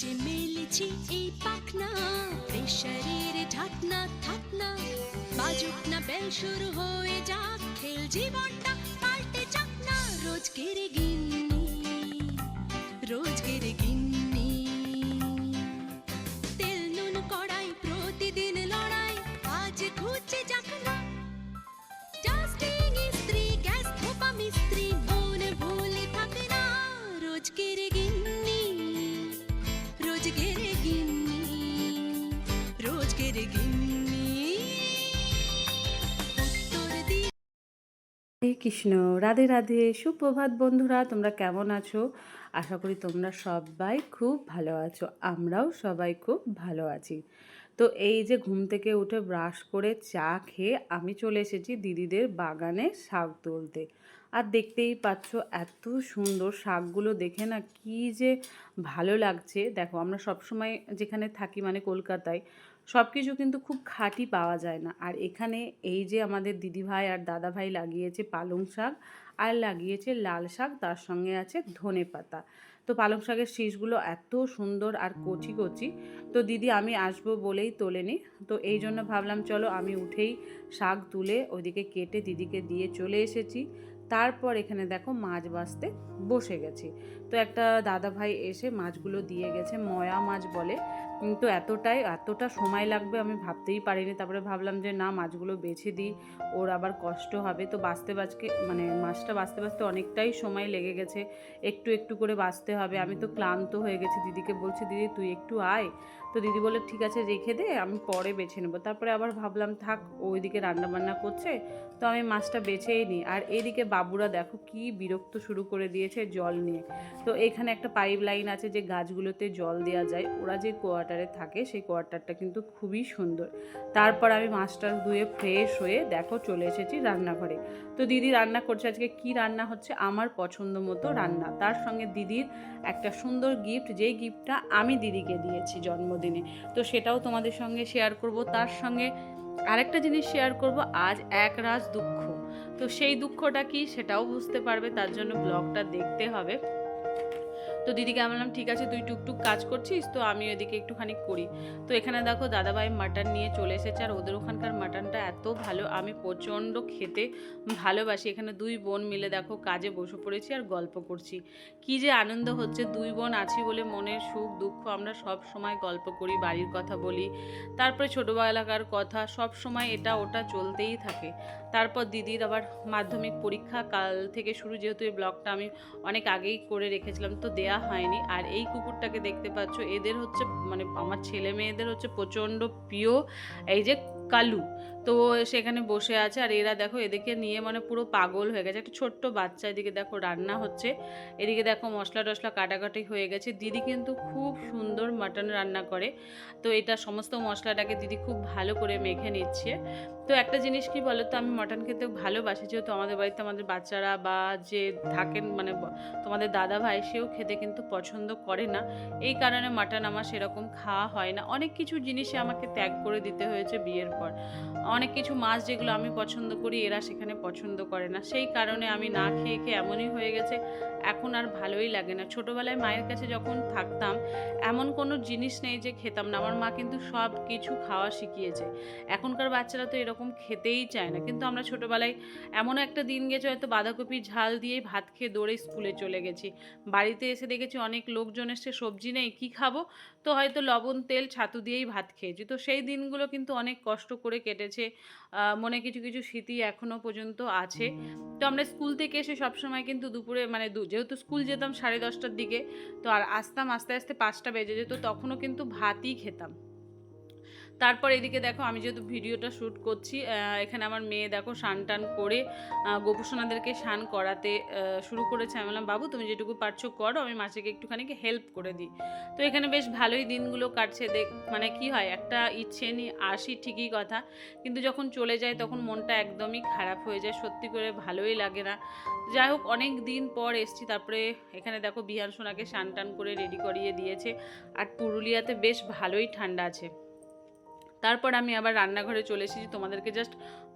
যে মেলেছি এই পাখনা প্রেশারের ঢাকনা, থাকনা। বাজুক না বেল শুরু হয়ে যাক, খেল জীবনটা পাল্টে যাক না। রোজ কেড়ে রোজকের কৃষ্ণ, রাধে রাধে। সুপ্রভাত বন্ধুরা, তোমরা কেমন আছো? আশা করি তোমরা সবাই খুব ভালো আছো। আমরাও সবাই খুব ভালো আছি। তো এই যে ঘুম থেকে উঠে ব্রাশ করে চা খেয়ে আমি চলে এসেছি দিদিদের বাগানে শাক তুলতে। আর দেখতেই পাচ্ছ এত সুন্দর শাকগুলো দেখে না কি যে ভালো লাগছে। দেখো, আমরা সবসময় যেখানে থাকি মানে কলকাতায় সব কিছু কিন্তু খুব খাঁটি পাওয়া যায় না। আর এখানে এই যে আমাদের দিদিভাই আর দাদাভাই লাগিয়েছে পালং শাক আর লাগিয়েছে লাল শাক, তার সঙ্গে আছে ধনে পাতা। তো পালং শাকের শীষগুলো এত সুন্দর আর কচি কচি। তো দিদি, আমি আসব বলেই তোলেনি তো এই জন্য ভাবলাম, চলো আমি উঠেই শাক তুলে ওইদিকে কেটে দিদিকে দিয়ে চলে এসেছি। তারপর এখানে দেখো মাছ বাছতে বসে গেছি। তো একটা দাদা ভাই এসে মাছগুলো দিয়ে গেছে, ময়া মাছ বলে। তো এতটাই, এতটা সময় লাগবে আমি ভাবতেই পারিনি। তারপরে ভাবলাম যে না, মাছগুলো বেছে দিই, ওর আবার কষ্ট হবে। তো বাঁচতে বাঁচকে মানে মাছটা বাঁচতে বাঁচতে অনেকটাই সময় লেগে গেছে। একটু একটু করে বাঁচতে হবে। আমি তো ক্লান্ত হয়ে গেছি। দিদিকে বলছি, দিদি, তুই একটু আয়। তো দিদি বলে ঠিক আছে, রেখে দে, আমি পরে বেছে নেব। তারপরে আবার ভাবলাম, থাক ওইদিকে রান্নাবান্না করছে, তো আমি মাছটা বেছেই নিই। আর এইদিকে বাবুরা দেখো, কি বিরক্ত শুরু করে দিয়েছে জল নিয়ে। তো এখানে একটা পাইপ লাইন আছে যে গাছগুলোতে জল দেওয়া যায়, ওরা যে কোয়ার্টারে থাকে সেই কোয়ার্টারটা কিন্তু খুবই সুন্দর। তারপর আমি মাছটা ধুয়ে ফ্রেশ হয়ে দেখো চলে এসেছি রান্নাঘরে। তো দিদি রান্না করছে, আজকে কি রান্না হচ্ছে আমার পছন্দ মতো রান্না। তার সঙ্গে দিদির একটা সুন্দর গিফট যেই গিফটটা আমি দিদিকে দিয়েছি জন্মদিনে। তো সেটাও তোমাদের সঙ্গে শেয়ার করব। তার সঙ্গে আরেকটা জিনিস শেয়ার করব, আজ এক রাজ দুঃখ। তো সেই দুঃখটা কি সেটাও বুঝতে পারবে, তার জন্য ব্লগটা দেখতে হবে। তো দিদিকে আমি বললাম, ঠিক আছে, তুই টুকটুক কাজ করছিস, তো আমি ওইদিকে একটুখানি করি। তো এখানে দেখো দাদাভাই মাটন নিয়ে চলে এসেছে, আর ওদের ওখানকার মাটনটা এত ভালো, আমি প্রচণ্ড খেতে ভালোবাসি। এখানে দুই বোন মিলে দেখো কাজে বসে পড়েছি আর গল্প করছি। কি যে আনন্দ হচ্ছে, দুই বোন আছি বলে মনের সুখ, দুঃখ আমরা সব সময় গল্প করি, বাড়ির কথা বলি। তারপরে ছোটোবেলাকার কথা, সব সময় এটা ওটা চলতেই থাকে। তারপর দিদির আবার মাধ্যমিক পরীক্ষা, কাল থেকে শুরু যেহেতু এই ব্লগটা আমি অনেক আগেই করে রেখেছিলাম, তো দেয়া হয়নি। আর এই কুকুরটাকে দেখতে পাচ্ছ, এদের হচ্ছে মানে আমার ছেলে মেয়েদের হচ্ছে প্রচণ্ড প্রিয়, এই যে কালু। তো সেখানে বসে আছে আর এরা দেখো এদেরকে নিয়ে মানে পুরো পাগল হয়ে গেছে। একটা ছোট্ট বাচ্চা এদিকে দেখো রান্না হচ্ছে। এদিকে দেখো মশলা টশলা কাটাকাটি হয়ে গেছে। দিদি কিন্তু খুব সুন্দর মাটন রান্না করে। তো এটা সমস্ত মশলাটাকে দিদি খুব ভালো করে মেখে নিচ্ছে। তো একটা জিনিস কি বলো তো আমি মটন খেতে ভালোবাসি। যেহেতু আমাদের বাড়িতে আমাদের বাচ্চারা বা যে থাকেন মানে তোমাদের দাদা ভাই সেও খেতে কিন্তু পছন্দ করে না। এই কারণে মাটন আমার সেরকম খাওয়া হয় না। অনেক কিছু জিনিসে আমাকে ত্যাগ করে দিতে হয়েছে বিয়ের পর। অনেক কিছু মাছ যেগুলো আমি পছন্দ করি, এরা সেখানে পছন্দ করে না। সেই কারণে আমি না খেয়ে খেয়ে এমনই হয়ে গেছে, এখন আর ভালোই লাগে না। ছোটোবেলায় মায়ের কাছে যখন থাকতাম, এমন কোনো জিনিস নেই যে খেতাম না। আমার মা কিন্তু সব কিছু খাওয়া শিখিয়েছে। এখনকার বাচ্চারা তো এরকম খেতেই চায় না। কিন্তু আমরা ছোটোবেলায় এমন একটা দিন গেছে, হয়তো বাঁধাকপির ঝাল দিয়েই ভাত খেয়ে দৌড়ে স্কুলে চলে গেছি। বাড়িতে এসে দেখেছি অনেক লোকজন এসে সবজি নেই, কি খাব? তো হয়তো লবণ, তেল, ছাতু দিয়েই ভাত খেয়েছি। তো সেই দিনগুলো কিন্তু অনেক কষ্ট করে কেটেছে। মনে কিছু কিছু স্মৃতি এখনও পর্যন্ত আছে। তো আমরা স্কুল থেকে এসে সবসময় কিন্তু দুপুরে মানে যেহেতু স্কুল যেতাম সাড়ে দশটার দিকে, তো আর আসতাম আস্তে আস্তে পাঁচটা বেজে যেত, তখনও কিন্তু ভাতই খেতাম। তারপর এদিকে দেখো, আমি যেহেতু ভিডিওটা শ্যুট করছি এখানে আমার মেয়ে দেখো স্নান টান করে গোপুসোনাদেরকে স্নান করাতে শুরু করেছে। আমি বললাম, বাবু, তুমি যেটুকু পারছ করো, আমি মাসিকে একটুখানি হেল্প করে দিই। তো এখানে বেশ ভালোই দিনগুলো কাটছে। দেখ মানে কি হয়, একটা ইচ্ছে নিয়ে আসি ঠিকই কথা, কিন্তু যখন চলে যায় তখন মনটা একদমই খারাপ হয়ে যায়। সত্যি করে ভালোই লাগে না। যাই হোক, অনেক দিন পর এসছি, তারপরে এখানে দেখো বিহান সোনাকে স্নান টান করে রেডি করিয়ে দিয়েছে। আর পুরুলিয়াতে বেশ ভালোই ঠান্ডা আছে। তারপর আমি আবার রান্নাঘরে চলে এসেছি তোমাদেরকে জাস্ট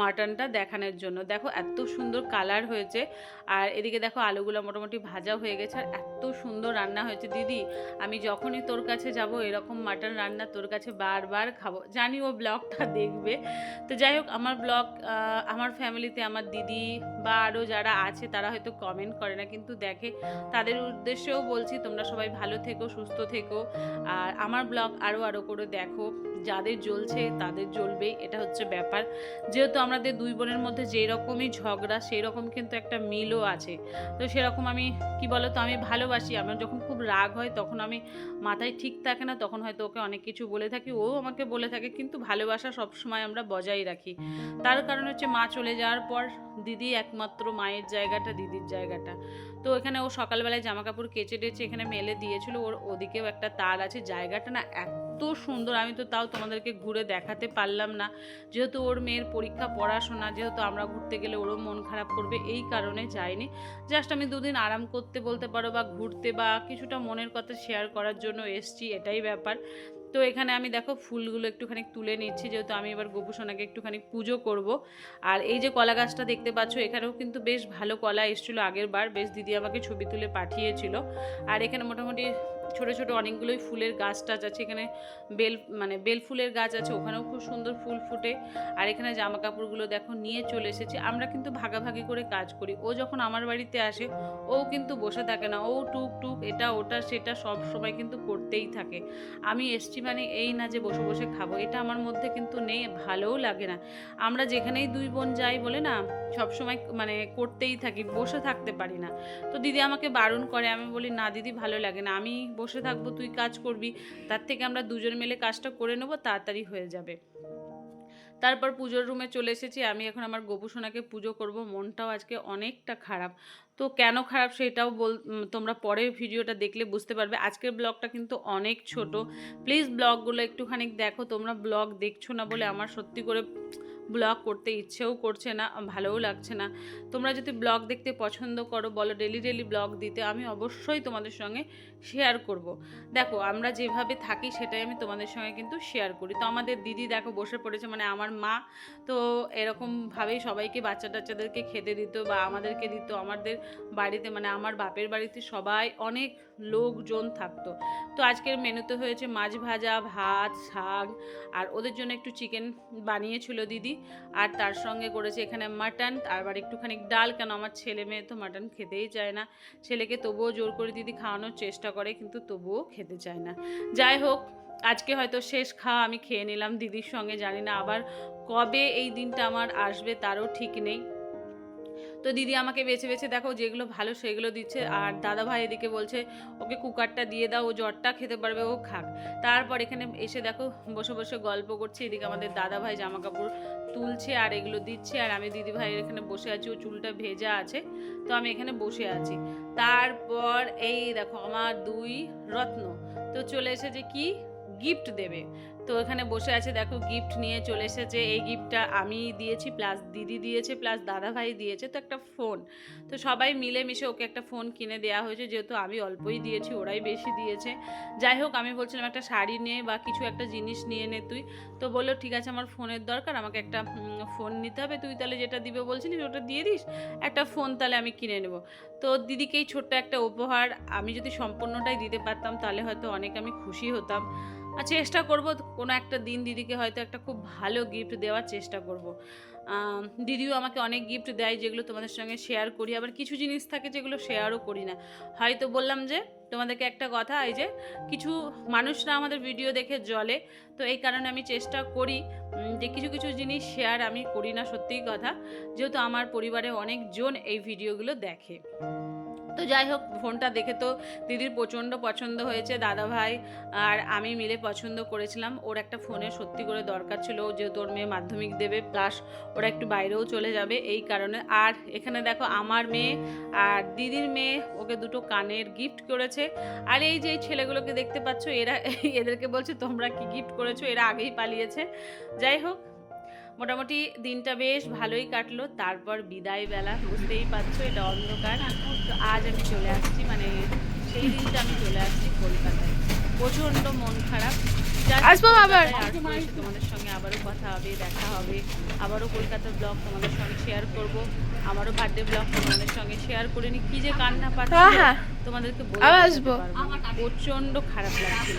মাটনটা দেখানোর জন্য। দেখো এত সুন্দর কালার হয়েছে, আর এদিকে দেখো আলুগুলো মোটামুটি ভাজা হয়ে গেছে, আর এত সুন্দর রান্না হয়েছে। দিদি, আমি যখনই তোর কাছে যাব এরকম মাটন রান্না তোর কাছে বারবার খাব। জানি ও ব্লগটা দেখবে। তো যাই হোক, আমার ব্লগ আমার ফ্যামিলিতে আমার দিদি বা আরও যারা আছে, তারা হয়তো কমেন্ট করে না, কিন্তু দেখে তাদের উদ্দেশ্যেও বলছি, তোমরা সবাই ভালো থেকো, সুস্থ থেকো। আর আমার ব্লগ আরও আরও করে দেখো। যাদের জ্বলছে তাদের জ্বলবেই এটা হচ্ছে ব্যাপার। যেহেতু আমাদের দুই বোনের মধ্যে যেই রকমই ঝগড়া সেই রকম কিন্তু একটা মিলও আছে। তো সেরকম আমি, কি বলো তো আমি ভালোবাসি। আমার যখন খুব রাগ হয়, তখন আমি মাথায় ঠিক থাকে না, তখন হয়তো ওকে অনেক কিছু বলে থাকি। ও আমাকে বলে থাকে, কিন্তু ভালোবাসা সবসময় আমরা বজায় রাখি। তার কারণ হচ্ছে মা চলে যাওয়ার পর দিদি একমাত্র মায়ের জায়গাটা, দিদির জায়গাটা। তো এখানে ও সকালবেলায় জামা কাপড় কেচে টেচে এখানে মেলে দিয়েছিল। ওর ওদিকেও একটা তার আছে। জায়গাটা না এত সুন্দর, আমি তো তাও তোমাদেরকে ঘুরে দেখাতে পারলাম না। যেহেতু ওর মেয়ের পরীক্ষা, পড়াশোনা, যেহেতু আমরা ঘুরতে গেলে ওরও মন খারাপ করবে, এই কারণে যাইনি। জাস্ট আমি দুদিন আরাম করতে বলতে পারো বা ঘুরতে বা কিছুটা মনের কথা শেয়ার করার জন্য এসছি, এটাই ব্যাপার। তো এখানে আমি দেখো ফুলগুলো একটুখানি তুলে নিচ্ছি, যেহেতু আমি এবার গোপুসোনাকে একটুখানি পুজো করব। আর এই যে কলা গাছটা দেখতে পাচ্ছ, এখানেও কিন্তু বেশ ভালো কলা এসেছিল আগের বার বেশ দিদি আমাকে ছবি তুলে পাঠিয়েছিল। আর এখানে মোটামুটি ছোট ছোট অনেকগুলোই ফুলের গাছ টাছ আছে। এখানে বেল মানে বেল ফুলের গাছ আছে, ওখানেও খুব সুন্দর ফুল ফুটে। আর এখানে জামা কাপড়গুলো দেখো নিয়ে চলে এসেছে। আমরা কিন্তু ভাগাভাগি করে কাজ করি। ও যখন আমার বাড়িতে আসে, ও কিন্তু বসে থাকে না। ও টুক টুক এটা, ওটা, সেটা সব সময় কিন্তু করতেই থাকে। আমি এসছি মানে এই না যে বসে বসে খাব। এটা আমার মধ্যে কিন্তু নেই, ভালোও লাগে না। আমরা যেখানেই দুই বোন যাই বলে না সব সময় মানে করতেই থাকি, বসে থাকতে পারি না। তো দিদি আমাকে বারণ করে, আমি বলি, না দিদি, ভালো লাগে না। আমি বসে থাকব, তুই কাজ করবি। তার থেকে আমরা দুজন মিলে কাজটা করে নেব, তাড়াতাড়ি হয়ে যাবে। তারপর পুজোর রুমে চলে এসেছি। আমি এখন আমার গোপুসোনাকে পুজো করব। মনটাও আজকে অনেকটা খারাপ। তো কেন খারাপ সেটাও বল তোমরা পরে ভিডিওটা দেখলে বুঝতে পারবে। আজকের ব্লগটা কিন্তু অনেক ছোট। প্লিজ ব্লগগুলো একটুখানি দেখো। তোমরা ব্লগ দেখছ না বলে আমার সত্যি করে ব্লগ করতে ইচ্ছেও করছে না, ভালোও লাগছে না। তোমরা যদি ব্লগ দেখতে পছন্দ করো, বলো ডেলি ডেলি ব্লগ দিতে, আমি অবশ্যই তোমাদের সঙ্গে শেয়ার করব। দেখো, আমরা যেভাবে থাকি সেটাই আমি তোমাদের সঙ্গে কিন্তু শেয়ার করি। তো আমাদের দিদি দেখো বসে পড়েছে মানে আমার মা, তো এরকমভাবেই সবাইকে বাচ্চা টাচ্চাদেরকে খেতে দিত বা আমাদেরকে দিত। আমাদের বাড়িতে মানে আমার বাপের বাড়িতে সবাই অনেক লোকজন থাকতো। তো আজকের মেনুতে হয়েছে মাছ ভাজা, ভাত, শাক, আর ওদের জন্য একটু চিকেন বানিয়েছিল দিদি। আর তার সঙ্গে করেছি এখানে মাটন আবার একটুখানি ডাল, কেন আমার ছেলে মেয়ে তো মাটন খেতেই চায় না। ছেলেকে তবুও জোর করে দিদি খাওয়ানোর চেষ্টা করে, কিন্তু তবুও খেতে চায় না। যাই হোক, আজকে হয়তো শেষ খাওয়া আমি খেয়ে নিলাম দিদির সঙ্গে, জানি না আবার কবে এই দিনটা আমার আসবে, তারও ঠিক নেই। তো দিদি আমাকে বেছে বেছে দেখো যেগুলো ভালো সেগুলো দিচ্ছে। আর দাদা ভাই এদিকে বলছে, ওকে কুকারটা দিয়ে দাও, ও জ্বরটা খেতে পারবে, ও খাক। তারপর এখানে এসে দেখো বসে বসে গল্প করছে। এদিকে আমাদের দাদা ভাই জামা কাপড় তুলছে আর এগুলো দিচ্ছে। আর আমি দিদি ভাইয়ের এখানে বসে আছি, ও চুলটা ভেজা আছে, তো আমি এখানে বসে আছি। তারপর এই দেখো আমার দুই রত্ন, তো চলে এসেছে কি? গিফট দেবে। তো এখানে বসে আছে, দেখো গিফট নিয়ে চলে এসেছে। এই গিফটটা আমি দিয়েছি প্লাস দিদি দিয়েছে প্লাস দাদা ভাই দিয়েছে, তো একটা ফোন তো সবাই মিলে মিশে ওকে একটা ফোন কিনে দেওয়া হয়েছে, যেহেতু আমি অল্পই দিয়েছি, ওরাই বেশি দিয়েছে। যাই হোক, আমি বলছিলাম একটা শাড়ি নে বা কিছু একটা জিনিস নিয়ে নে তুই। তো বলল, ঠিক আছে, আমার ফোনের দরকার, আমাকে একটা ফোন নিতে হবে। তুই তাহলে যেটা দিবে বলছিলিস ওটা দিয়ে দিস, একটা ফোন তাহলে আমি কিনে নেব। তো দিদিকেই ছোট্ট একটা উপহার আমি যদি সম্পূর্ণটাই দিতে পারতাম, তাহলে হয়তো অনেক আমি খুশি হতাম। আর চেষ্টা করব কোনো একটা দিন দিদিকে হয়তো একটা খুব ভালো গিফট দেওয়ার চেষ্টা করব। দিদিও আমাকে অনেক গিফট দেয় যেগুলো তোমাদের সঙ্গে শেয়ার করি। আবার কিছু জিনিস থাকে যেগুলো শেয়ারও করি না। হয়তো বললাম যে, তোমাদেরকে একটা কথা, এই যে কিছু মানুষরা আমাদের ভিডিও দেখে জলে তো এই কারণে আমি চেষ্টা করি যে কিছু কিছু জিনিস শেয়ার আমি করি না, সত্যিই কথা। যেহেতু আমার পরিবারে অনেকজন এই ভিডিওগুলো দেখে। তো যাই হোক ফোনটা দেখে তো দিদির প্রচণ্ড পছন্দ হয়েছে দাদা ভাই আর আমি মিলে পছন্দ করেছিলাম। ওর একটা ফোনের সত্যি করে দরকার ছিল, ও যেহেতু ওর মেয়ে মাধ্যমিক দেবে প্লাস ওরা একটু বাইরেও চলে যাবে এই কারণে। আর এখানে দেখো আমার মেয়ে আর দিদির মেয়ে, ওকে দুটো কানের গিফট করেছে। আর এই যে ছেলেগুলোকে দেখতে পাচ্ছ, এরা, এদেরকে বলছে, তোমরা কি গিফট করেছ? এরা আগেই পালিয়েছে। যাই হোক মোটামুটি দিনটা বেশ ভালোই কাটলো। তারপর বিদায় বেলা বুঝতেই পারছ এটা অন্ধকার। তো আজ আমি চলে আসছি মানে সেই দিনটা আমি চলে আসছি কলকাতায়। প্রচণ্ড মন খারাপ। আসব আবার। তোমাদের সঙ্গে আবারও কথা হবে দেখা হবে। আবারও কলকাতার ব্লগ তোমাদের সঙ্গে শেয়ার করব। আমারও বার্থডে ব্লগ তোমাদের সঙ্গে শেয়ার করে নি কি যে কান্না পাচ্ছি। তোমাদেরকে বলে আসব। প্রচণ্ড খারাপ লাগছিল।